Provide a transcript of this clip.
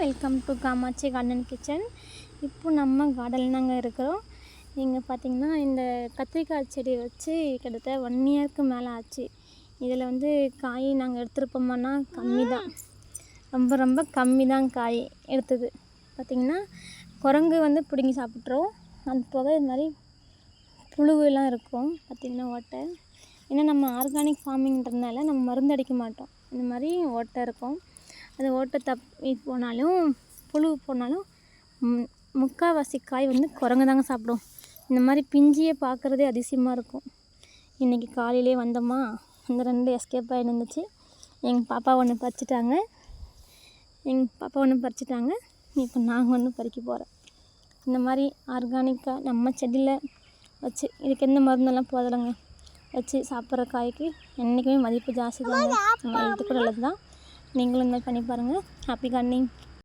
Welcome to Kamatchi garden kitchen. இப்போ நம்ம கார்டனில் நாங்கள் இருக்கிறோம். இங்கே பார்த்திங்கன்னா இந்த கத்திரிக்காய் செடி வச்சு கிட்டத்தட்ட ஒன் இயருக்கு மேலே ஆச்சு. இதில் வந்து காய் நாங்கள் எடுத்துருப்போம்னா கம்மி தான் ரொம்ப ரொம்ப கம்மி தான் காய் எடுத்தது. பார்த்திங்கன்னா குரங்கு வந்து பிடுங்கி சாப்பிட்ரும் அது போக இது மாதிரி புழுவெல்லாம் இருக்கும். பார்த்திங்கன்னா ஓட்டை. ஏன்னா நம்ம ஆர்கானிக் ஃபார்மிங்கிறதுனால நம்ம மருந்து அடிக்க மாட்டோம். இந்த மாதிரி ஓட்டை இருக்கும். அது ஓட்ட தப்பி போனாலும் புழு போனாலும் முக்கால்வாசி காய் வந்து குரங்கு தாங்க சாப்பிடும். இந்த மாதிரி பிஞ்சியை பார்க்குறதே அதிசயமாக இருக்கும். இன்றைக்கி காலையிலே வந்தோமா அந்த ரெண்டு எஸ்கேப் ஆகி இருந்துச்சு. எங்கள் பாப்பா ஒன்று பறிச்சிட்டாங்க. எங்கள் பாப்பா ஒன்று பறிச்சிட்டாங்க. இப்போ நாங்கள் ஒன்று பறிக்க போகிறோம் இந்த மாதிரி ஆர்கானிக்காக நம்ம செடியில் வச்சு இதுக்கு எந்த மருந்தெல்லாம் போதலைங்க வச்சு சாப்பிட்ற காய்க்கு என்றைக்குமே மதிப்பு ஜாஸ்தி தாங்க. நம்ம ஹெல்த்துக்கு நல்லது தான் நீங்களும் இந்த மாதிரி பண்ணி பாருங்கள் ஹாப்பி கார்டனிங்